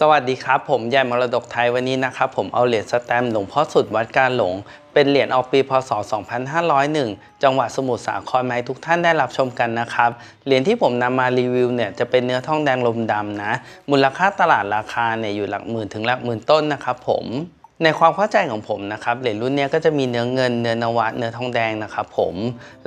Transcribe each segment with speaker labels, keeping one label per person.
Speaker 1: สวัสดีครับ ผมใหญ่มรดกไทยวันนี้นะครับ ผมเอาเหรียญสแตมหลวงพ่อสุดวัดการหลง เป็นเหรียญออกปีพศ 2501 จังหวัดสมุทรสาครมาให้ทุกท่านได้รับชมกันนะครับ เหรียญที่ผมนำมารีวิวเนี่ยจะเป็นเนื้อทองแดงลมดำนะ มูลค่าตลาดราคาเนี่ยอยู่หลักหมื่นถึงหลักหมื่นต้นนะครับผม ในความเข้าใจของผมนะครับเหรียญรุ่นนี้ก็จะมีเนื้อเงินเนื้อนวะเนื้อทองแดงนะครับผม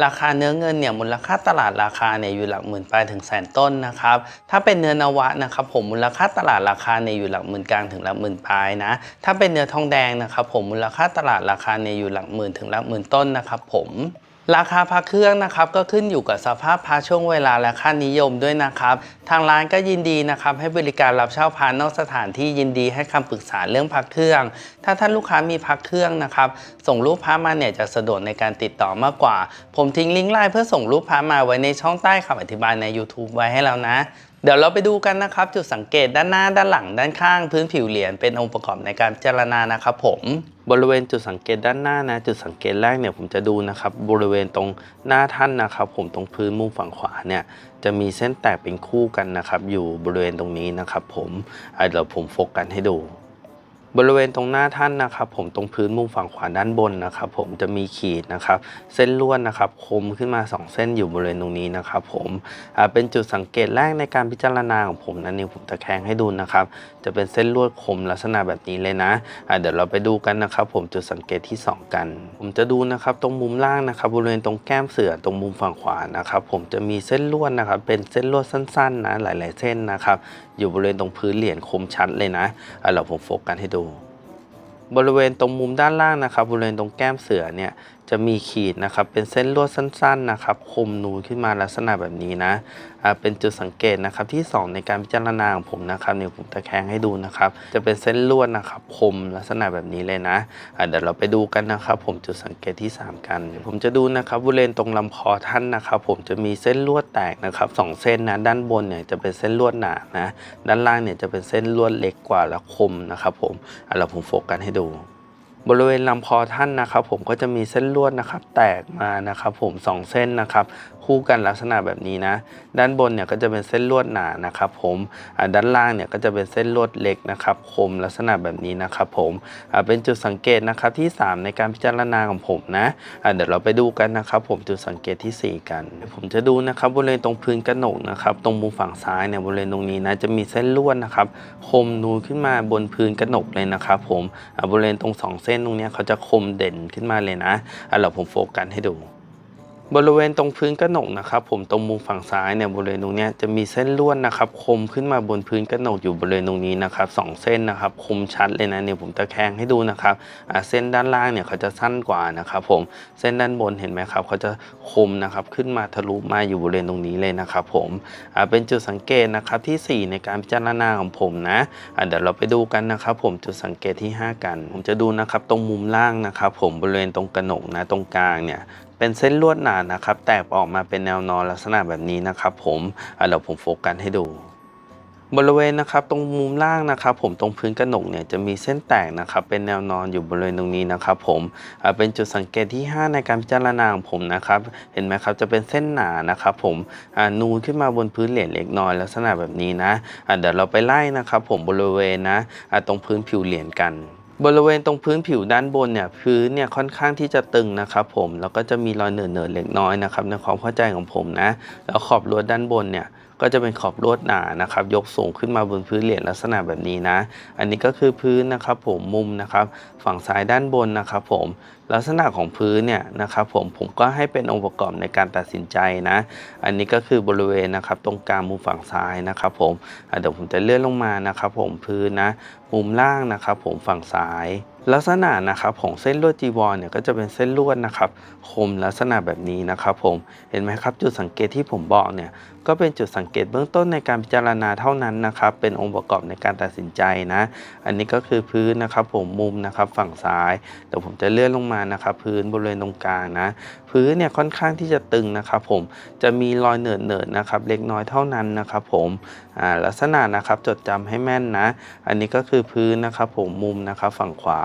Speaker 1: ราคาเนื้อเงินเนี่ยมูลค่าตลาดราคาเนี่ยอยู่หลักหมื่นปลายถึงแสนต้นนะครับถ้าเป็นเนื้อนวะนะครับผมมูลค่าตลาดราคาเนี่ยอยู่หลักหมื่นกลางถึงหลักหมื่นปลายนะถ้าเป็นเนื้อทองแดงนะครับผมมูลค่าตลาดราคาเนี่ยอยู่หลักหมื่นถึงหลักหมื่นต้นนะครับผม ราคาพระเครื่องนะครับก็ขึ้นอยู่กับสภาพพระช่วงเวลาและค่านิยมด้วยนะครับ ทางร้านก็ยินดีนะครับให้บริการรับเช่าพระนอกสถานที่ยินดีให้คำปรึกษาเรื่องพระเครื่อง ถ้าท่านลูกค้ามีพระเครื่องนะครับ ส่งรูปพระมาเนี่ยจะสะดวกในการติดต่อมากกว่า ผมทิ้งลิงก์ไลน์เพื่อส่งรูปพระมาไว้ในช่องใต้คำอธิบายใน YouTube ไว้ให้แล้วนะเดี๋ยวเราไปดูกันนะครับจุดสังเกตด้านหน้าด้านหลังด้านข้างพื้นผิวเหรียญเป็นองค์ประกอบในการพิจารณานะครับผม บริเวณจุดสังเกตด้านหน้านะจุดสังเกตแรกเนี่ยผมจะดูนะครับบริเวณตรงหน้าท่านนะครับ ผมตรงพื้นมุมฝั่งขวาเนี่ยจะมีเส้นแตกเป็นคู่กันนะครับ อยู่บริเวณตรงนี้นะครับ ผมเดี๋ยวผมโฟกัสให้ดู บริเวณตรงหน้าท่านนะครับผมตรงพื้นมุมฝั่งขวาด้านบนนะครับผมจะมีขีดนะครับเส้นลวดนะครับคมขึ้นมา 2 เส้นอยู่บริเวณตรงนี้นะครับผมเป็นจุดสังเกตแรกในการพิจารณาของผมนะนี่ผมตะแคงให้ดูนะครับจะเป็นเส้นลวดคมลักษณะแบบนี้เลยนะอ่าเดี๋ยวเราไปดูกันนะครับผมจุดสังเกตที่ 2 กัน ผมจะดูนะครับตรงมุมล่างนะครับบริเวณตรงแก้มเสือตรงมุมฝั่งขวานะครับผมจะมีเส้นลวดนะครับเป็นเส้นลวดสั้นๆนะหลาย ๆ เส้นนะครับอยู่บริเวณตรงพื้นเหรียญคมชัดเลยนะอ่าเราผมโฟกัสให้ดู บริเวณตรงมุมด้านล่างนะครับบริเวณตรงแก้มเสือเนี่ย จะมีขีดนะครับ เป็นเส้นลวดสั้นๆนะครับ คมนูนขึ้นมาลักษณะแบบนี้นะเป็นจุดสังเกตนะครับที่ 2 ในการพิจารณาของผมนะครับเนี่ยผมตะแคงให้ดูนะครับ จะเป็นเส้นลวดนะครับ คมลักษณะแบบนี้เลยนะเดี๋ยวเราไปดูกันนะครับ ผมจุดสังเกตที่ 3 กัน ผมจะดูนะครับบริเวณตรงลำคอท่านนะครับ ผมจะมีเส้นลวดแตกนะครับสองเส้นนะด้านบนเนี่ยจะเป็นเส้นลวดหนานะ ด้านล่างเนี่ยจะเป็นเส้นลวดเล็กกว่าและคมนะครับ ผมอะเราผมโฟกัสให้ดู บริเวณลำคอท่านนะครับ ผมก็จะมีเส้นลวดนะครับ แตกมานะครับ ผมสองเส้นนะครับ คู่กันลักษณะแบบนี้นะ ด้านบนเนี่ยก็จะเป็นเส้นลวดหนานะครับ ผมด้านล่างเนี่ยก็จะเป็นเส้นลวดเล็กนะครับ คมลักษณะแบบนี้นะครับ ผมเป็นจุดสังเกตนะครับที่ 3 ในการพิจารณาของผมนะเดี๋ยวเราไปดูกันนะครับ ผมจุดสังเกตที่ 4 กัน ผมจะดูนะครับบริเวณตรงพื้นกระหนกนะครับ ตรงมุมฝั่งซ้ายเนี่ยบริเวณตรงนี้นะจะมีเส้นลวดนะครับ คมนูนขึ้นมาบนพื้นกระหนกเลยนะครับ ผมบริเวณตรงสองเส้นตรงนี้เขาจะคมเด่นขึ้นมาเลยนะอะเราผมโฟกัสให้ดู บริเวณตรงพื้นกระหนกนะครับ ผมตรงมุมฝั่งซ้ายเนี่ยบริเวณตรงนี้จะมีเส้นลวดนะครับ คมขึ้นมาบนพื้นกระหนกอยู่บริเวณตรงนี้นะครับสองเส้นนะครับ คมชัดเลยนะเนี่ยผมตะแคงให้ดูนะครับเส้นด้านล่างเนี่ยเขาจะสั้นกว่านะครับ ผมเส้นด้านบนเห็นไหมครับเขาจะคมนะครับขึ้นมาทะลุมาอยู่บริเวณตรงนี้เลยนะครับ ผมเป็นจุดสังเกตนะครับที่ 4 ในการพิจารณาของผมนะเดี๋ยวเราไปดูกันนะครับ ผมจุดสังเกตที่ 5 กัน ผมจะดูนะครับตรงมุมล่างนะครับ ผมบริเวณตรงกระหนกนะตรงกลางเนี่ยเป็นเส้นลวดหนานะครับ แตกออกมาเป็นแนวนอนลักษณะแบบนี้นะครับ ผมเดี๋ยวผมโฟกัสให้ดู บริเวณนะครับตรงมุมล่างนะครับ ผมตรงพื้นกระหนกเนี่ยจะมีเส้นแตกนะครับ เป็นแนวนอนอยู่บริเวณตรงนี้นะครับ ผมเป็นจุดสังเกตที่ 5 ในการพิจารณาของผมนะครับ เห็นไหมครับจะเป็นเส้นหนานะครับ ผมนูนขึ้นมาบนพื้นเหรียญเล็กน้อยลักษณะแบบนี้นะเดี๋ยวเราไปไล่นะครับ ผมบริเวณนะตรงพื้นผิวเหรียญกัน บริเวณตรงพื้นผิวด้านบนเนี่ยพื้นเนี่ยค่อนข้างที่จะตึงนะครับผมแล้วก็จะมีรอยเหนอะเนอเล็กน้อยนะครับในความเข้าใจของผมนะ แล้วขอบลวด้านบนเนี่ย ก็จะเป็นขอบลวดหนานะครับ ยกสูงขึ้นมาบนพื้นเหรียญลักษณะแบบนี้นะ อันนี้ก็คือพื้นนะครับผมมุมนะครับ ฝั่งซ้ายด้านบนนะครับผมลักษณะของพื้นเนี่ยนะครับผมผมก็ให้เป็นองค์ประกอบในการตัดสินใจนะ อันนี้ก็คือบริเวณนะครับตรงกลางมุมฝั่งซ้ายนะครับผมเดี๋ยวผมจะเลื่อนลงมานะครับผมพื้นนะ มุมล่างนะครับผมฝั่งซ้าย ลักษณะนะครับของเส้นลวดจีวรเนี่ยก็จะเป็นเส้นลวดนะครับคมลักษณะแบบนี้นะครับผมเห็นไหมครับจุดสังเกตที่ผมบอกเนี่ยก็เป็นจุดสังเกตเบื้องต้นในการพิจารณาเท่านั้นนะครับเป็นองค์ประกอบในการตัดสินใจนะ อันนี้ก็คือพื้นนะครับผมมุมนะครับฝั่งซ้ายแต่ผมจะเลื่อนลงมานะครับพื้นบริเวณตรงกลางนะ พื้นเนี่ยค่อนข้างที่จะตึงนะครับผมจะมีรอยเหนอะเนอะนะครับเล็กน้อยเท่านั้นนะครับผมอ่าลักษณะนะครับจดจำให้แม่นนะ อันนี้ก็คือพื้นนะครับผมมุมนะครับฝั่งขวา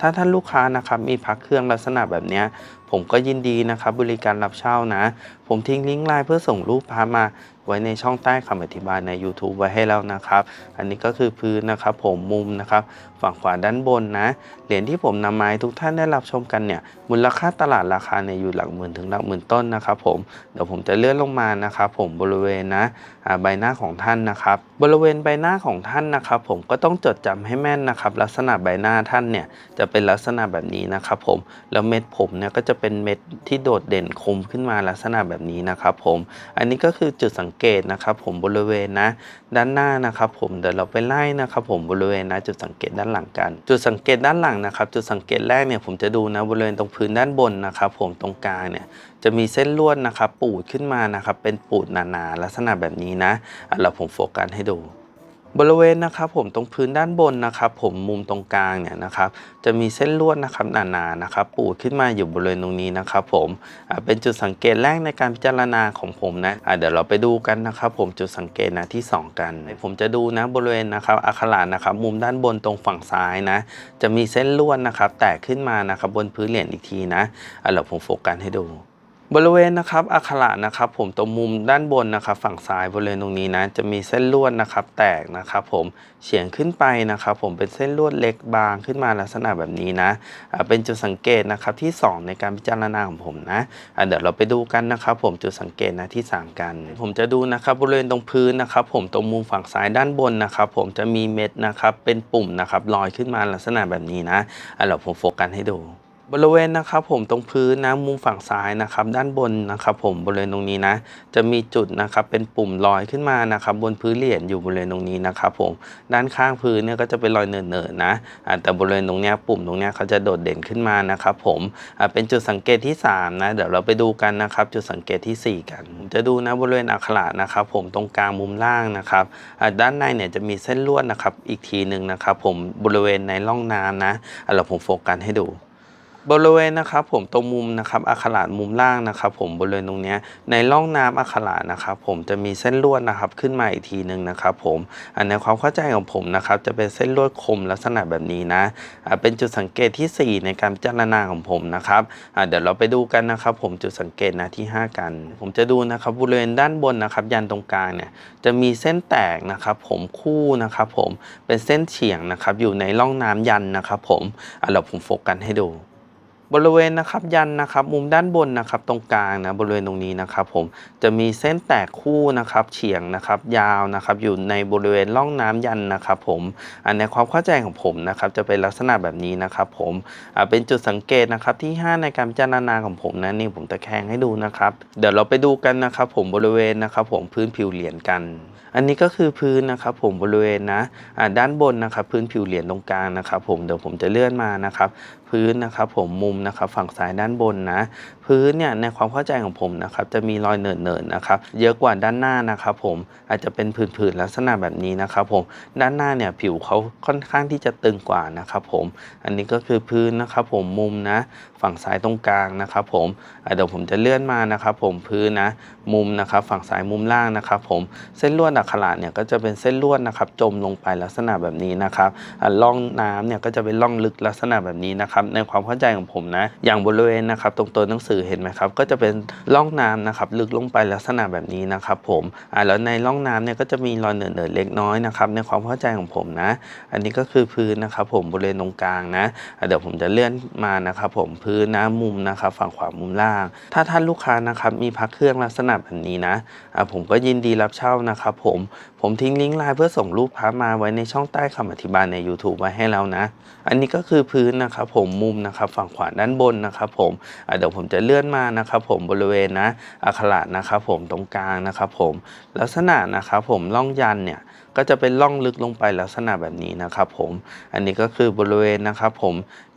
Speaker 1: ถ้าท่านลูกค้านะครับมีพักเครื่องลักษณะแบบเนี้ยผมก็ยินดีนะครับบริการรับเช่านะ ผมทิ้งลิงก์ไลน์เพื่อส่งรูปพามาไว้ในช่องใต้คำอธิบายใน YouTube ไว้ให้แล้วนะครับ อันนี้ก็คือพื้นนะครับผมมุมนะครับ ฝั่งขวาด้านบนนะ เหรียญที่ผมนำมาให้ทุกท่านได้รับชมกันเนี่ย มูลค่าตลาดราคาเนี่ยอยู่หลักหมื่นถึงหลักหมื่นต้นนะครับผม เดี๋ยวผมจะเลื่อนลงมานะครับผมบริเวณนะใบหน้าของท่านนะครับ บริเวณใบหน้าของท่านนะครับ ผมก็ต้องจดจำให้แม่นนะครับ ลักษณะใบหน้าท่านเนี่ยจะเป็นลักษณะแบบนี้นะครับผม แล้วเม็ดผมเนี่ยก็จะเป็นเม็ดที่โดดเด่นคมขึ้นมาลักษณะแบบนี้นะครับผม อันนี้ก็คือจุดสังเกตนะครับผมบริเวณนะด้านหน้านะครับผมเดี๋ยวเราไปไล่นะครับผมบริเวณนะจุดสังเกตด้านหลังกัน จุดสังเกตด้านหลังนะครับ จุดสังเกตแรกเนี่ยผมจะดูนะบริเวณตรงพื้นด้านบนนะครับผมตรงกลางเนี่ยจะมีเส้นลวดนะครับปูดขึ้นมานะครับเป็นปูดหนาๆลักษณะแบบนี้นะอะเราผมโฟกัสให้ดู บริเวณนะครับผมตรงพื้นด้านบนนะครับ ผมมุมตรงกลางเนี่ยนะครับ จะมีเส้นลวดนะครับหนาๆนะครับ ปูดขึ้นมาอยู่บริเวณตรงนี้นะครับ ผมเป็นจุดสังเกตแรกในการพิจารณาของผมนะอ่าเดี๋ยวเราไปดูกันนะครับ ผมจุดสังเกตนะที่ 2 กัน ผมจะดูนะบริเวณนะครับอักขรนะครับ มุมด้านบนตรงฝั่งซ้ายนะ จะมีเส้นลวดนะครับ แตกขึ้นมานะครับบนพื้นเหรียญอีกทีนะอ่าเดี๋ยวผมโฟกัสให้ดู บริเวณนะครับอักขระนะครับ ผมตรงมุมด้านบนนะครับ ฝั่งซ้ายบริเวณตรงนี้นะจะมีเส้นลวดนะครับ แตกนะครับ ผมเฉียงขึ้นไปนะครับ ผมเป็นเส้นลวดเล็กบางขึ้นมาลักษณะแบบนี้นะเป็นจุดสังเกตนะครับที่ 2 ในการพิจารณาของผมนะเดี๋ยวเราไปดูกันนะครับ ผมจุดสังเกตนะที่ 3 กัน ผมจะดูนะครับบริเวณตรงพื้นนะครับ ผมตรงมุมฝั่งซ้ายด้านบนนะครับ ผมจะมีเม็ดนะครับเป็นปุ่มนะครับลอยขึ้นมาลักษณะแบบนี้นะเดี๋ยวผมโฟกัสให้ดู บริเวณนะครับผมตรงพื้นนะมุมฝั่งซ้ายนะครับ ด้านบนนะครับผมบริเวณตรงนี้นะ จะมีจุดนะครับเป็นปุ่มลอยขึ้นมานะครับบนพื้นเหรียญอยู่บริเวณตรงนี้นะครับผมด้านข้างพื้นเนี่ยก็จะเป็นรอยเนินๆนะแต่บริเวณตรงนี้ปุ่มตรงนี้เขาจะโดดเด่นขึ้นมานะครับผมเป็นจุดสังเกตที่ 3 นะ เดี๋ยวเราไปดูกันนะครับ จุดสังเกตทีสี่4 กัน จะดูนะบริเวณอักขระนะครับผมตรงกลางมุมล่างนะครับด้านในเนี่ยจะมีเส้นลวดนะครับอีกทีหนึ่งนะครับผมบริเวณในร่องน้ำนะเราผมโฟกัสให้ดู บริเวณนะครับผมตรงมุมนะครับอักขระมุมล่างนะครับ ผมบริเวณตรงนี้ในร่องน้ำอักขระนะครับผมจะมีเส้นลวดนะครับขึ้นมาอีกทีหนึ่งนะครับผมอันในความเข้าใจของผมนะครับจะเป็นเส้นลวดคมลักษณะแบบนี้นะเป็นจุดสังเกตทีสี่ 4 ในการพิจารณาของผมนะครับเดี๋ยวเราไปดูกันนะครับผมจุดสังเกตนะที่ 5 กัน ผมจะดูนะครับบริเวณด้านบนนะครับ ยันตรงกลางเนี่ยจะมีเส้นแตกนะครับผมคู่นะครับผมเป็นเส้นเฉียงนะครับอยู่ในร่องน้ำยันนะครับผมอ่าเราผมโฟกัสให้ดู บริเวณนะครับยันนะครับมุมด้านบนนะครับตรงกลางนะบริเวณตรงนี้นะครับผมจะมีเส้นแตกคู่นะครับเฉียงนะครับยาวนะครับอยู่ในบริเวณร่องน้ำยันนะครับผมอันในความเข้าใจของผมนะครับจะเป็นลักษณะแบบนี้นะครับผมเป็นจุดสังเกตนะครับที่ 5 ในการพิจารณาของผมนะนี่ผมตะแคงให้ดูนะครับเดี๋ยวเราไปดูกันนะครับผมบริเวณนะครับผมพื้นผิวเหรียญกัน อันนี้ก็คือพื้นนะครับผมบริเวณนะด้านบนนะครับพื้นผิวเหรียญตรงกลางนะครับผมเดี๋ยวผมจะเลื่อนมานะครับ พื้นนะครับผมมุมนะครับฝั่งซ้ายด้านบนนะ พื้นเนี่ยในความเข้าใจของผมนะครับจะมีรอยเนินๆนะครับเยอะกว่าด้านหน้านะครับผมอาจจะเป็นผื่นๆลักษณะแบบนี้นะครับผมด้านหน้าเนี่ยผิวเขาค่อนข้างที่จะตึงกว่านะครับผมอันนี้ก็คือพื้นนะครับผมมุมนะฝั่งซ้ายตรงกลางนะครับผมเดี๋ยวผมจะเลื่อนมานะครับผมพื้นนะมุมนะครับฝั่งซ้ายมุมล่างนะครับผมเส้นลวดอักขระเนี่ยก็จะเป็นเส้นลวดนะครับจมลงไปลักษณะแบบนี้นะครับอะร่องน้ำเนี่ยก็จะเป็นร่องลึกลักษณะแบบนี้นะครับในความเข้าใจของผมนะ อย่างบริเวณนะครับตรงตัวหนังสือเห็นไหมครับก็จะเป็นร่องน้ำนะครับลึกลงไปลักษณะแบบนี้นะครับผมอ่าแล้วในร่องน้ำเนี่ยก็จะมีรอยเนินๆเล็กน้อยนะครับในความเข้าใจของผมนะ อันนี้ก็คือพื้นนะครับผมบริเวณตรงกลางนะเดี๋ยวผมจะเลื่อนมานะครับผมพื้นนะมุมนะครับฝั่งขวามุมล่าง ถ้าท่านลูกค้านะครับมีพักเครื่องลักษณะแบบนี้นะอะผมก็ยินดีรับเช่านะครับผมผมทิ้งลิงก์ไลน์เพื่อส่งรูปพามาไว้ในช่องใต้คำอธิบายใน YouTube ไว้ให้แล้วนะ อันนี้ก็คือพื้นนะครับผมมุมนะครับ ฝั่งขวาด้านบนนะครับ ผมเดี๋ยวผมจะเลื่อนมานะครับ ผมบริเวณนะอักขระนะครับ ผมตรงกลางนะครับ ผมลักษณะนะครับ ผมร่องยันเนี่ย ก็จะเป็นร่องลึกลงไปลักษณะแบบนี้นะครับผม อันนี้ก็คือบริเวณนะครับผม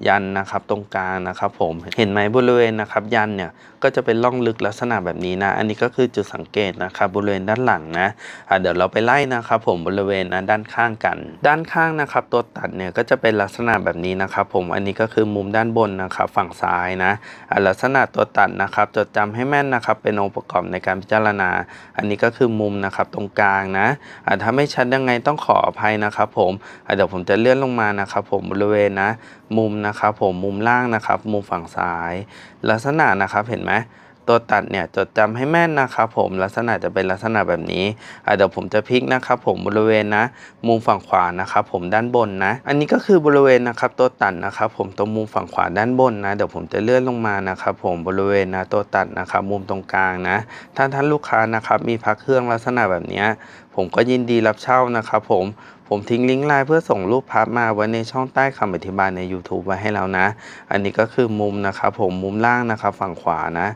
Speaker 1: ยันนะครับตรงกลางนะครับผม เห็นไหมบริเวณนะครับยันเนี่ยก็จะเป็นร่องลึกลักษณะแบบนี้นะ อันนี้ก็คือจุดสังเกตนะครับบริเวณด้านหลังนะะเดี๋ยวเราไปไล่นะครับผมบริเวณนะด้านข้างกัน ด้านข้างนะครับตัวตัดเนี่ยก็จะเป็นลักษณะแบบนี้นะครับผม อันนี้ก็คือมุมด้านบนนะครับฝั่งซ้ายนะะลักษณะตัวตัดนะครับจดจำให้แม่นนะครับเป็นองค์ประกอบในการพิจารณา อันนี้ก็คือมุมนะครับตรงกลางนะะถ้าไม่ชัดยังไงต้องขออภัยนะครับผมเดี๋ยวผมจะเลื่อนลงมานะครับผมบริเวณนะ มุมนะครับผมมุมล่างนะครับ มุมฝั่งซ้าย ลักษณะนะครับเห็นไหมตัวตัดเนี่ยจดจำให้แม่นนะครับผมลักษณะจะเป็นลักษณะแบบนี้เดี๋ยวผมจะพลิกนะครับผมบริเวณนะ มุมฝั่งขวานะครับผมด้านบนนะ อันนี้ก็คือบริเวณนะครับตัวตัดนะครับผมตรงมุมฝั่งขวาด้านบนนะเดี๋ยวผมจะเลื่อนลงมานะครับผมบริเวณนะตัวตัดนะครับมุมตรงกลางนะถ้าท่านลูกค้านะครับมีพักเครื่องลักษณะแบบนี้ ผมก็ยินดีรับเช่านะครับผม ผมทิ้งลิงก์ไลน์เพื่อส่งรูปภาพมาไว้ในช่องใต้คำอธิบายใน YouTube ไว้ให้แล้วนะ อันนี้ก็คือมุมนะครับผมมุมล่างนะครับฝั่งขวานะ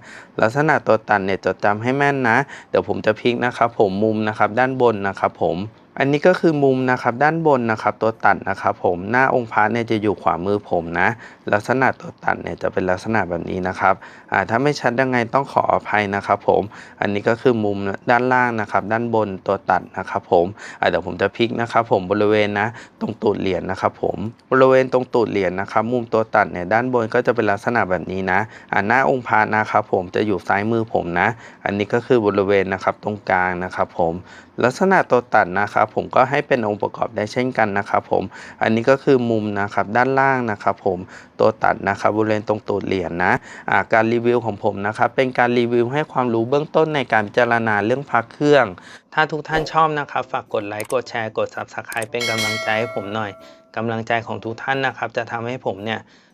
Speaker 1: ลักษณะตัวตัดเนี่ยจดจำให้แม่นนะ เดี๋ยวผมจะพลิกนะครับผมมุมนะครับด้านบนนะครับผม อันนี้ก็คือมุมนะครับด้านบนนะครับตัวตัดนะครับผมหน้าองค์พระเนี่ยจะอยู่ขวามือผมนะ ลักษณะตัวตัดเนี่ยจะเป็นลักษณะแบบนี้นะครับอ่าถ้าไม่ชัดยังไงต้องขออภัยนะครับผมอันนี้ก็คือมุมด้านล่างนะครับด้านบนตัวตัดนะครับผมอ่าเดี๋ยวผมจะพลิกนะครับผมบริเวณนะตรงตูดเหรียญนะครับผมบริเวณตรงตูดเหรียญนะครับมุมตัวตัดเนี่ยด้านบนก็จะเป็นลักษณะแบบนี้นะอ่าหน้าองค์พระนะครับผมจะอยู่ซ้ายมือผมนะ อันนี้ก็คือบริเวณนะครับตรงกลางนะครับผมลักษณะตัวตัดนะครับผมก็ให้เป็นองค์ประกอบได้เช่นกันนะครับผม อันนี้ก็คือมุมนะครับด้านล่างนะครับผมตัวตัดนะครับบริเวณตรงตูดเหรียญนะอ่าการรีวิวของผมนะครับเป็นการรีวิวให้ความรู้เบื้องต้นในการพิจารณาเรื่องพักเครื่อง ถ้าทุกท่านชอบนะครับฝากกดไลค์กดแชร์กด Subscribe เป็นกำลังใจให้ผมหน่อยกำลังใจของทุกท่านนะครับจะทำให้ผมเนี่ย